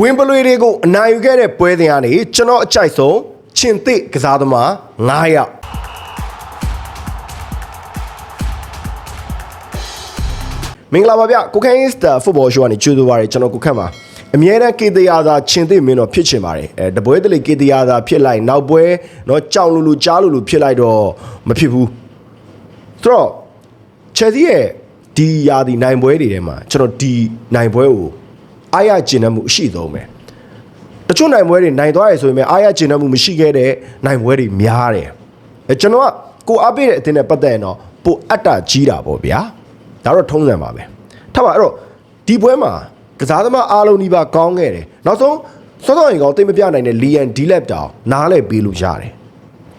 ဝင်းပလွေတွေကိုအနိုင်ယူခဲ့တဲ့ပွဲစဉ်ကနေကျွန်တော်အကြိုက်ဆုံးချင်သိကစားသမား9ယောက်မင်္ဂလာပါဗျကိုခန့် Insta Football Show ကနေကြိုဆိုပါရကျွန်တော်ကိုခန့်ပါအမြဲတမ်းကေတရာသာချင်သိမင်းတော့ဖြစ်ချင်ပါတယ်အဲတပွဲတလေကေတရာသာဖြစ်လိုက်နောက်ပွဲတော့ကြောင်လူလူကြားလူလူဖြစ်လိုက်တော့မဖြစ်ဘူးဆိုတော့ Chelsea ရဲ့ဒီရာဒီနိုင်ပွဲတွေထဲမှာကျွန်တော်ဒီနိုင်ပွဲကို အားရကျင်နှမှုအရှိဆုံးပဲတချို့နိုင်ပွဲတွေနိုင်သွားရဆိုရင်ပဲအားရကျင်နှမှုမရှိခဲ့တဲ့နိုင်ပွဲတွေများတယ်အဲကျွန်တော်ကကိုအားပေးတဲ့အသင်းနဲ့ပတ်သက်ရင်တော့ပိုအတ္တကြီးတာပေါ့ဗျာဒါတော့ထုံးစံပါပဲထားပါအဲ့တော့ဒီပွဲမှာကစားသမားအားလုံးဒီပါကောင်းခဲ့တယ်နောက်ဆုံးစောစောရင်ကောင်းတိတ်မပြနိုင်တဲ့လီယန်ဒီလက်တောင်နားလဲပေးလို့ရတယ်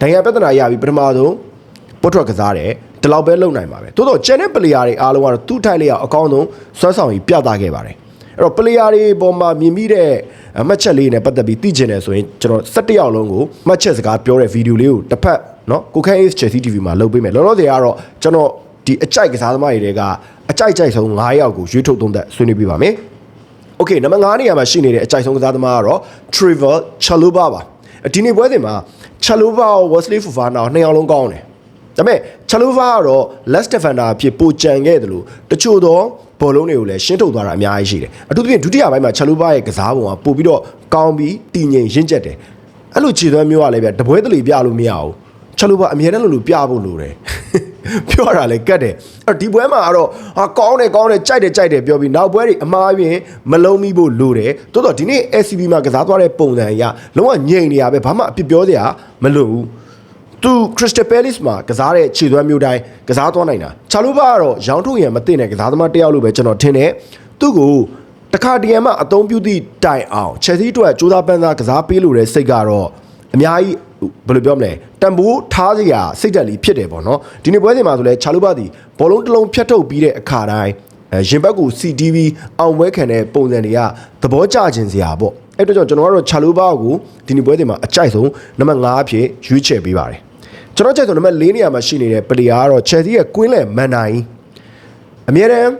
ဒဏ်ရာပြဿနာရပြီးပထမဆုံးပုတ်ထွက်ကစားတယ်ဒီလောက်ပဲလုံနိုင်ပါပဲတိုးတော့ကျန်တဲ့ပလေယာတွေအားလုံးကတော့သူ့ထိုက်လေးအောင်အကောင်းဆုံးစွမ်းဆောင်ရည်ပြသခဲ့ပါတယ် အဲ့တော့ player တွေပေါ်မှာမြင်မိတဲ့အမှတ်ချက်လေးနဲ့ပတ်သက်ပြီးသိချင်တယ်ဆိုရင်ကျွန်တော်17ယောက်လုံးကိုမှတ်ချက်စကားပြောတဲ့ဗီဒီယိုလေးကိုတစ်ဖက်နော်ကိုခိုင်း Ace Chelsea TV မှာလုပ်ပေးမယ်လောလောဆယ်ကတော့ကျွန်တော်ဒီအကြိုက်ကစားသမားတွေကအကြိုက်ကြိုက်ဆုံး9ယောက်ကိုရွေးထုတ်သုံးသက်ဆွေးနွေးပေးပါမယ်။ Okay နံပါတ်9နေရာမှာရှိနေတဲ့အကြိုက်ဆုံးကစားသမားကတော့ Trevor Chaluba ပါ။ဒီနေ့ပွဲစဉ်မှာ Chaluba ရော Wesley Fofana နှစ်ယောက်လုံးကောင်းတယ်။ဒါပေမဲ့ Chaluba ကတော့ left defender အဖြစ်ပိုကြံခဲ့တယ်လို့တချို့တော့ ဘောလုံးတွေကိုလည်းရှင်းထုတ်သွားတာအများကြီးရှိတယ်အထူးသဖြင့်ဒုတိယပိုင်းမှာ Chalobah ရဲ့ကစားပုံကပို့ပြီးတော့ကောင်းပြီးတည်ငြိမ်ရင့်ကျက်တယ်အဲ့လိုခြေသွမ်းမျိုးကလည်းဗျတပွဲတလေပြလို့မရဘူး Chalobah အမြဲတမ်းလိုလိုပြဖို့လိုတယ်ပြောတာလည်းကတ်တယ်အဲ့တော့ဒီပွဲမှာကတော့ဟာကောင်းတယ်ကောင်းတယ်ကြိုက်တယ်ကြိုက်တယ်ပြောပြီးနောက်ပွဲတွေအမှားရင်မလုံးမိဖို့လိုတယ်တိုးတော့ဒီနေ့ SCB မှာကစားသွားတဲ့ပုံစံအရလုံးဝငြိမ်နေရပဲဘာမှအပြစ်ပြောစရာမလိုဘူး သူ Crystal Palace မှာကစားတဲ့ခြေသွမ်းမျိုးတိုင်းကစားသွားနိုင်တာချာလိုဘာကတော့ရောင်းထုတ်ရံမသိတဲ့ကစားသမားတစ်ယောက်လို့ပဲကျွန်တော်ထင်တယ်သူ့ကိုတခါတရံမှအသုံးပြုသည့်တိုင်အောင် Chelsea အတွက်ကြိုးစားပန်းစားကစားပေးလို့တဲ့စိတ်ကတော့အများကြီးဘယ်လိုပြောမလဲတန်ဖိုးထားစရာစိတ်တက်လေးဖြစ်တယ်ပေါ့နော်ဒီနေ့ပွဲစဉ်မှာဆိုလဲချာလိုဘာဒီဘောလုံးတစ်လုံးဖြတ်ထုတ်ပြီးတဲ့အခါတိုင်းအဲရင်ဘက်ကို CTV အောင်ပွဲခံတဲ့ပုံစံတွေကသဘောကျခြင်းစရာပေါ့အဲ့တော့ကျွန်တော်ကတော့ချာလိုဘာကိုဒီနေ့ပွဲစဉ်မှာအကြိုက်ဆုံးနံပါတ်5အဖြစ်ရွေးချယ်ပေးပါတယ် ကျွန်တော်ကြိုက်ဆုံးနံပါတ်4နေရာမှာရှိနေတဲ့ပလီယာကတော့ Chelsea ရဲ့ကွင်းလယ်မန်နိုင်အမြဲတမ်း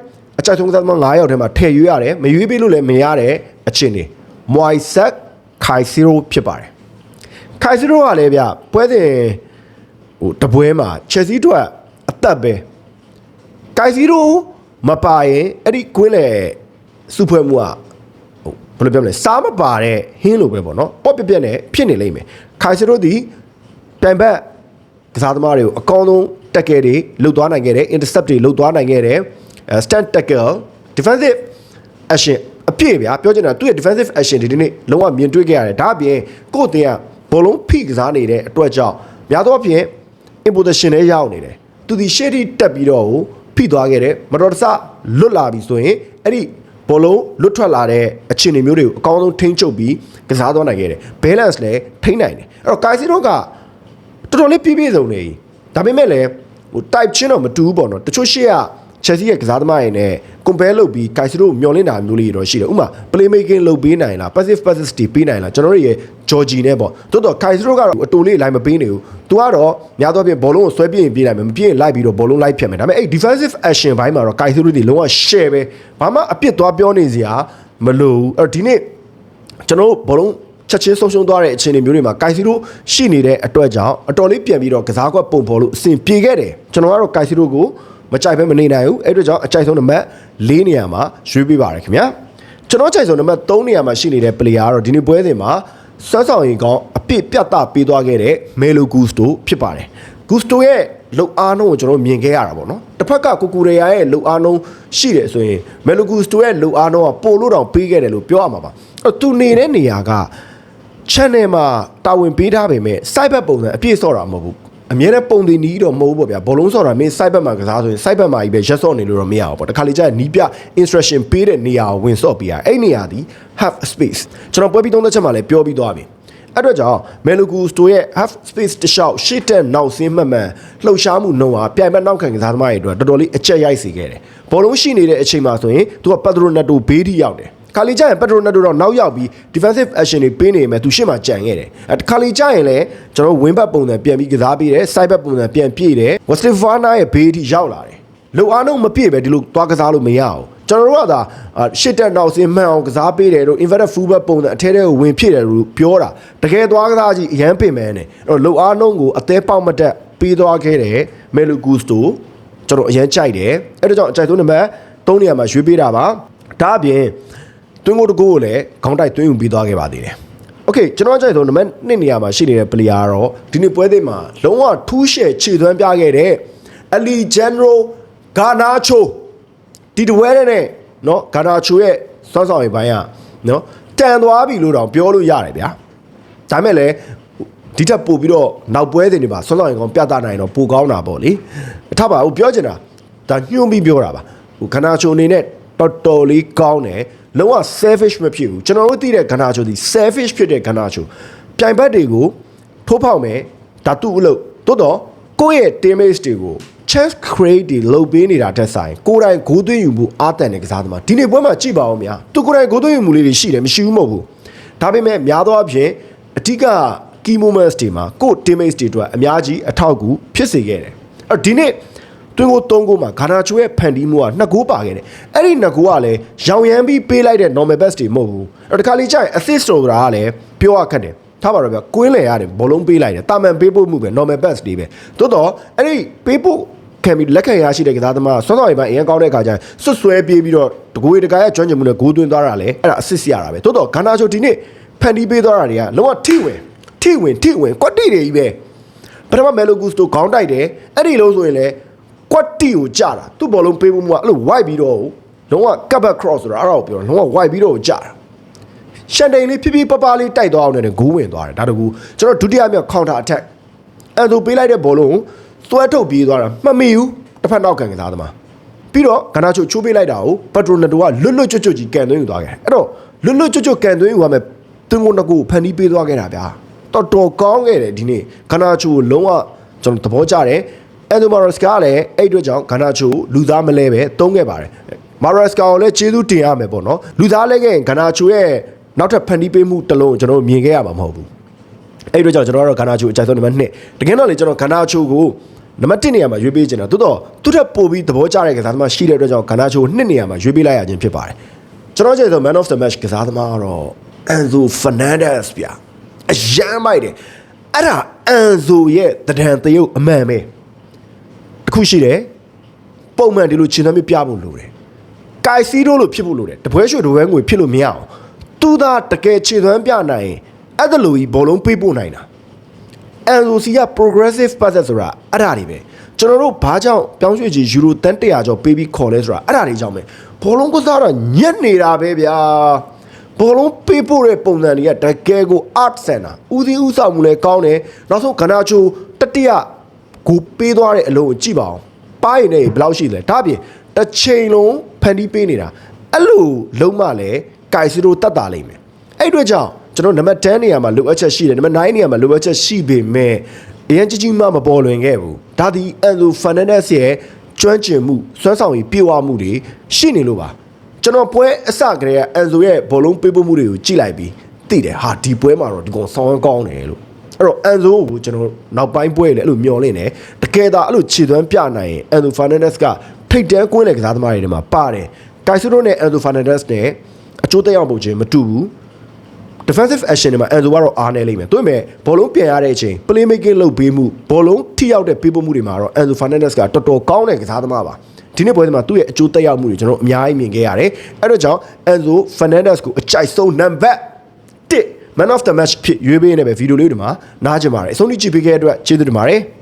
အကြိုက်ဆုံးကစားသမား9ယောက်ထဲမှာထည့်ရွေးရတယ်မရွေးပေးလို့လည်းမရတဲ့အချင်းနေမွိုင်ဆက်ခိုင်စီရိုဖြစ်ပါတယ်ခိုင်စီရိုကလည်းဗျပွဲစဉ်ဟိုတပွဲမှာချက်စီတို့အသက်ပဲခိုင်စီရိုမပါရင်အဲ့ဒီကွင်းလေစုဖွဲ့မှုကဟိုဘယ်လိုပြောမလဲစားမပါတဲ့ဟင်းလိုပဲပေါ့နော်ပေါ့ပြက်ပြက်နဲ့ဖြစ်နေလိမ့်မယ်ခိုင်စီရိုဒီပြန်ဘက် ကစားသမားတွေကိုအကောင်းဆုံးတက်ကယ်တွေလှုပ်သွားနိုင်ခဲ့တယ် intercept တွေလှုပ်သွားနိုင်ခဲ့တယ် stand tackle defensive action အပြည့်ဗျာပြောချင်တာသူ့ရဲ့ defensive action ဒီနေ့လုံးဝမြင်တွေ့ခဲ့ရတယ်ဒါအပြင်ကိုယ့်အတင်ကဘောလုံးဖိကစားနေတဲ့အတွက်ကြောင့်များသောအားဖြင့် imposition နဲ့ရောက်နေတယ်သူဒီရှေ့ထိတက်ပြီးတော့ဖိသွားခဲ့တယ်မတော်တဆလွတ်လာပြီဆိုရင်အဲ့ဒီဘောလုံးလွတ်ထွက်လာတဲ့အခြေအနေမျိုးတွေကိုအကောင်းဆုံးထိန်းချုပ်ပြီးကစားသွားနိုင်ခဲ့တယ် balance လည်းထိန်းနိုင်တယ်အဲ့တော့ Kaiser က တော်တော်လေးပြည့်ပြည့်စုံနေဒါပေမဲ့လည်းဟို type ချင်းတော့မတူဘူးပေါ့နော်တချို့ရှေ့က Chelsea ရဲ့ကစားသမားတွေနဲ့ compare လုပ်ပြီး Kaiser ကိုမျှော်လင့်တာမျိုးလေးတွေတော့ရှိတယ်ဥပမာ play making လုပ်ပေးနိုင်လား passive passivity ပေးနိုင်လားကျွန်တော်တို့ရဲ့ Georgie နဲ့ပေါ့တိုးတော့ Kaiser ကတော့အတူလေးလိုက်မပေးနေဘူးသူကတော့များသောအားဖြင့်ဘောလုံးကိုဆွဲပြင်းပြေးနိုင်မယ်မပြေးရင်လိုက်ပြီးတော့ဘောလုံးလိုက်ဖြတ်မယ်ဒါပေမဲ့အဲ့ defensive action ဘိုင်းမှာတော့ Kaiser တွေလုံးဝ share ပဲဘာမှအပြစ်သွားပြောနေစရာမလိုဘူးအဲ့တော့ဒီနေ့ကျွန်တော်တို့ဘောလုံး ချက်ချင်းဆုံးရှုံးသွားတဲ့အခြေအနေမျိုးတွေမှာကိုက်စီရိုရှိနေတဲ့အတွက်ကြောင့်အတော်လေးပြန်ပြီးတော့ကစားကွက်ပုံဖော်လို့အဆင်ပြေခဲ့တယ်ကျွန်တော်ကတော့ကိုက်စီရိုကိုမကြိုက်ဘဲမနေနိုင်ဘူးအဲ့အတွက်ကြောင့်အကြိုက်ဆုံးနံပါတ်၄နေရာမှာရွေးပေးပါရခင်ဗျာကျွန်တော်ကြိုက်ဆုံးနံပါတ်၃နေရာမှာရှိနေတဲ့ player ကတော့ဒီနေ့ပွဲစဉ်မှာစွမ်းဆောင်ရည်ကောင်းအပြစ်ပြတ်သားပေးသွားခဲ့တဲ့မဲလိုဂူစတိုဖြစ်ပါတယ်ဂူစတိုရဲ့လှုပ်အားနှုန်းကိုကျွန်တော်မြင်ခဲ့ရတာပေါ့နော်တစ်ဖက်ကကိုကူရေယာရဲ့လှုပ်အားနှုန်းရှိတယ်ဆိုရင်မဲလိုဂူစတိုရဲ့လှုပ်အားနှုန်းကပိုလို့တောင်ပေးခဲ့တယ်လို့ပြောရမှာပါအဲ့သူနေတဲ့နေရာက channel မှာတာဝန်ပေးထားပေမဲ့ site ဘက်ပုံစံအပြည့်စော့တာမဟုတ်ဘူးအများနဲ့ပုံတင်နီးတော့မဟုတ်ဘူးပေါ့ဗျာဘောလုံးစော့တာမင်း site ဘက်မှာကစားဆိုရင် site ဘက်မှာကြီးပဲရက်စော့နေလို့တော့မရဘူးပေါ့တခါလေကျရင်နီးပြ instruction ပေးတဲ့နေရာကိုဝင်စော့ပေးရအဲ့နေရာဒီ half space ကျွန်တော်ပွဲပြီးသုံးသက်ချက်မှာလည်းပြောပြီးသွားပြီအဲ့တော့ကြောင့်မဲလူကူစတိုရဲ့ half space တလျှောက်ရှေ့တက်နောက်ဆင်းမှတ်မှန်လှုပ်ရှားမှုနှုံဟာပြိုင်ဘက်နောက်ခံကစားသမားတွေအတွက်တော်တော်လေးအကျက်ရိုက်စေခဲ့တယ်ဘောလုံးရှိနေတဲ့အချိန်မှာဆိုရင်သူကပတ်ဒရိုနက်တိုဘေးထိရောက်တယ် ခါလီကျရင်ပက်ထရိုနက်တိုတော့နောက်ရောက်ပြီး defensive action တွေပေးနေမယ်သူရှေ့မှာကြံခဲ့တယ်အဲခါလီကျရင်လည်းကျွန်တော်ဝင်းဘက်ပုံစံပြန်ပြီးကစားပေးတယ် side ဘက်ပုံစံပြန်ပြည့်တယ် Wesley Fofana ရဲ့ဘေးထိရောက်လာတယ်လုံအားလုံးမပြည့်ပဲဒီလိုသွားကစားလို့မရအောင်ကျွန်တော်တို့ကသာအာရှစ်တက်နောက်စင်းမှန်အောင်ကစားပေးတယ်တို့ inverted fullback ပုံစံအထဲထဲကိုဝင်ဖြစ်တယ်လို့ပြောတာတကယ်သွားကစားကြည့်အရန်ပင်မဲနေအဲ့တော့လုံအားနှုံးကိုအသေးပေါက်မတက်ပေးသွားခဲ့တယ်မဲလူဂူစတိုကျွန်တော်အရန်ကြိုက်တယ်အဲ့ဒါကြောင့်အကြိုက်ဆုံးနံပါတ်3နေရာမှာရွေးပေးတာပါဒါအပြင် တွင်းကိုတကူကိုလည်းခေါင်းတိုက်တွင်းယူပြီးသွားခဲ့ပါသေးတယ်โอเคကျွန်တော်ကြိုက်ဆုံးနံပါတ်2နေရာမှာရှိနေတဲ့ player ကတော့ဒီနေ့ပွဲသိမ်းမှာလုံးဝထူးရှယ်ခြေသွမ်းပြခဲ့တဲ့အလီဂျန်ရိုဂါနာချို ဒီတဝဲတဲ့နဲ့เนาะဂါနာချိုရဲ့စောစောရေးပိုင်းကเนาะတန်သွားပြီလို့တော့ပြောလို့ရတယ်ဗျာဒါမဲ့လည်းဒီထက်ပို့ပြီးတော့နောက်ပွဲစဉ်တွေမှာစောစောရေးကောင်ပြသနိုင်တော့ပိုကောင်းတာပေါ့လေအထပ်ပါဟိုပြောချင်တာဒါညှို့ပြီးပြောတာပါဟိုဂါနာချိုအနေနဲ့ တော်တော်လေးကောင်းတယ်လုံးဝ selfish မဖြစ်ဘူးကျွန်တော်တို့သိတဲ့ဂါနာချိုဒီ selfish ဖြစ်တဲ့ဂါနာချိုပြိုင်ဘက်တွေကိုထိုးဖောက်မယ်ဒါသူ့အလုပ်တိုးတော့ကိုယ့်ရဲ့ teammates တွေကို chance create တွေလုပ်ပေးနေတာတက်ဆိုင်ကိုယ်တိုင်ဂိုးသွင်းယူမှုအားတန်တဲ့ကစားသမားဒီနေ့ပွဲမှာကြည့်ပါဦးဗျာသူကိုယ်တိုင်ဂိုးသွင်းယူမှုလေးတွေရှိတယ်မရှိဘူးမဟုတ်ဘူးဒါပေမဲ့များသောအားဖြင့်အဓိက key moments တွေမှာကိုယ့် teammates တွေအတွက်အများကြီးအထောက်အကူဖြစ်စေခဲ့တယ်အဲ့ဒီနေ့ တွင်းကို၃ဂိုးမှာဂါနာချိုရဲ့ဖန်တီးမှုကနှစ်ဂိုးပါခဲ့တယ်အဲ့ဒီနှစ်ဂိုးကလည်းရောင်ရမ်းပြီးပေးလိုက်တဲ့ normal best တွေမဟုတ်ဘူးအဲ့ဒီခါလေးကျရင် assist ဆိုတာကလည်းပြောရခက်တယ်ထားပါတော့ဗျကွင်းလေရတယ်ဘောလုံးပေးလိုက်တယ်တာမန်ပေးဖို့မှုပဲ normal best တွေပဲတိုးတော့အဲ့ဒီပေးဖို့ခံပြီးလက်ခံရရှိတဲ့ကစားသမားဆွမ်းဆောင်ရေးပိုင်းအရင်ကောင်းတဲ့အခါကျရင်ဆွတ်ဆွဲပြေးပြီးတော့တကူရီတကာရဲ့ကျွမ်းကျင်မှုနဲ့ဂိုးသွင်းသွားတာလေအဲ့ဒါအဆစ်စရတာပဲတိုးတော့ဂါနာချိုဒီနေ့ဖန်တီးပေးသွားတာတွေကလုံးဝထိဝင်ထိဝင်ထိဝင်ကွက်တိတွေကြီးပဲပထမမဲလိုဂူစတိုခေါင်းတိုက်တယ်အဲ့ဒီလုံးဆိုရင်လေ ကွက်တိကိုကြတာသူ့ဘောလုံးပေးဖို့မှုကအဲ့လို white ပြီးတော့လုံးဝ cut back cross ဆိုတာအဲ့ဒါကိုပြောလုံးဝ white ပြီးတော့ကြတာရှန်တိန်လေးဖြည်းဖြည်းပပလေးတိုက်သွားအောင်နဲ့ဂိုးဝင်သွားတယ်ဒါတကူကျွန်တော်ဒုတိယမြောက် counter attack အဲသူပေးလိုက်တဲ့ဘောလုံးကိုသွဲထုတ်ပြေးသွားတာမမီဘူးတစ်ဖက်နောက်ခံကစားသမားပြီးတော့ကနာချိုချိုးပေးလိုက်တာကိုပက်ထရိုနယ်တိုကလွတ်လွတ်ကျွတ်ကျွတ်ကြီးကန်သွင်းယူသွားခဲ့တယ်အဲ့တော့လွတ်လွတ်ကျွတ်ကျွတ်ကန်သွင်းယူရမယ်တွင်းကုန်တစ်ခုဖန်တီးပေးသွားခဲ့တာဗျာတော်တော်ကောင်းခဲ့တယ်ဒီနေ့ကနာချိုကိုလုံးဝကျွန်တော်သဘောကျတယ် အန်ဒိုမာရက်စကလည်းအဲ့အတွက်ကြောင့်ကနာချိုလူသားမလဲပဲတုံးခဲ့ပါတယ်မာရက်စကာကိုလည်းကျေးဇူးတင်ရမယ်ပေါ့နော်လူသားလဲခဲ့ရင်ကနာချိုရဲ့နောက်ထပ်ဖန်တီးပေးမှုတစ်လုံးကျွန်တော်တို့မြင်ခဲ့ရမှာမဟုတ်ဘူးအဲ့ဒီတော့ကျွန်တော်ကတော့ဂါနာချိုအကြိုက်ဆုံးနံပါတ်1တကယ်တော့လေကျွန်တော်ဂါနာချိုကိုနံပါတ်1နေရာမှာရွေးပေးချင်တာတိုးတော့သူထက်ပိုပြီးသဘောကျတဲ့ကစားသမားရှိတဲ့အတွက်ကြောင့်ဂါနာချို2နေရာမှာရွေးပေးလိုက်ရခြင်းဖြစ်ပါတယ်ကျွန်တော်ကြိုက်ဆုံး man of the match ကစားသမားကတော့ Enzo Fernandez ဗျာအရန်မိုက်တယ်အဲ့ဒါ Enzo ရဲ့တဒံတရုပ်အမှန်ပဲ တစ်ခုရှိတယ်ပုံမှန်ဒီလိုခြေနှမ်းပြပြဖို့လိုတယ်ကာီစီဒိုလို့ဖြစ်ဖို့လိုတယ်တပွဲရွှေတပွဲငွေဖြစ်လို့မရအောင်သူသာတကယ်ခြေသွမ်းပြနိုင်ရင်အဲ့ဒါလိုကြီးဘောလုံးပေးပို့နိုင်တာ NOC က progressive pass ဆိုတာအဲ့ဒါတွေပဲကျွန်တော်တို့ဘာကြောင့်ပြောင်းရွှေ့ချီယူရိုတန်100ကျော်ပေးပြီးခေါ်လဲဆိုတာအဲ့ဒါတွေကြောင့်ပဲဘောလုံးကစားတော့ညက်နေတာပဲဗျာဘောလုံးပေးပို့တဲ့ပုံစံတွေကတကယ်ကို art center ဦးစီးဦးဆောင်မှုလည်းကောင်းတယ်နောက်ဆုံးကနာချိုတတိယ ကိုပေးသွားတဲ့အလုံးကိုကြည့်ပါအောင်ပါရင်လည်းဘယ်လောက်ရှိလဲဒါပြင်တစ်ချိန်လုံးဖန်တီးပေးနေတာအဲ့လိုလုံးမလဲကိုင်စီရိုတတ်တာလိမ့်မယ်အဲ့အတွက်ကြောင့်ကျွန်တော်နံပါတ်10နေရာမှာလိုအပ်ချက်ရှိတယ်နံပါတ်9နေရာမှာလိုအပ်ချက်ရှိပေမဲ့အရင်ကြီးကြီးမှမပေါ်လွင်ခဲ့ဘူးဒါဒီအန်လိုဖန်နန်ဒက်စ်ရဲ့ကျွမ်းကျင်မှုစွမ်းဆောင်ရည်ပြေဝမှုတွေရှိနေလို့ပါကျွန်တော်ပွဲအစကတည်းကအန်ဆိုရဲ့ဘောလုံးပေးပို့မှုတွေကိုကြည့်လိုက်ပြီးသိတယ်ဟာဒီပွဲမှာတော့ဒီကောင်ဆောင်းကောင်းတယ်လို့ အဲ့တော့အန်ဆိုကိုကျွန်တော်နောက်ပိုင်းပွဲလေအဲ့လိုမျောလင့်တယ်တကယ်ဒါအဲ့လိုခြေသွမ်းပြနိုင်ရင်အန်ဆိုဖာနန်ဒက်စ်ကထိတ်တန်းကွင်းလေကစားသမားတွေထဲမှာပါတယ်ကိုင်ဆူရိုနဲ့အန်ဆိုဖာနန်ဒက်စ်နဲ့အကျိုးသက်ရောက်ပုံချင်းမတူဘူး defensive action တွေမှာ Enzo ကတော့အားနေလိမ့်မယ်။ဒါပေမဲ့ဘောလုံးပြန်ရတဲ့အချိန် play making လုပ်ပေးမှုဘောလုံးထိရောက်တဲ့ပေးပို့မှုတွေမှာတော့ Enzo Fernandez ကတော်တော်ကောင်းတဲ့ကစားသမားပါ။ဒီနေ့ပွဲစဉ်မှာသူ့ရဲ့အကျိုးသက်ရောက်မှုတွေကျွန်တော်အများကြီးမြင်ခဲ့ရတယ်။အဲ့တော့ကြောင့် Enzo Fernandez ကိုအကြိုက်ဆုံး number 1 man of the match ဖြစ်ရွေးပေးနေပဲဗီဒီယိုလေးတွေမှာနားကြပါတယ်။အဆုံးထိကြည့်ပေးခဲ့တဲ့အတွက်ကျေးဇူးတင်ပါတယ်။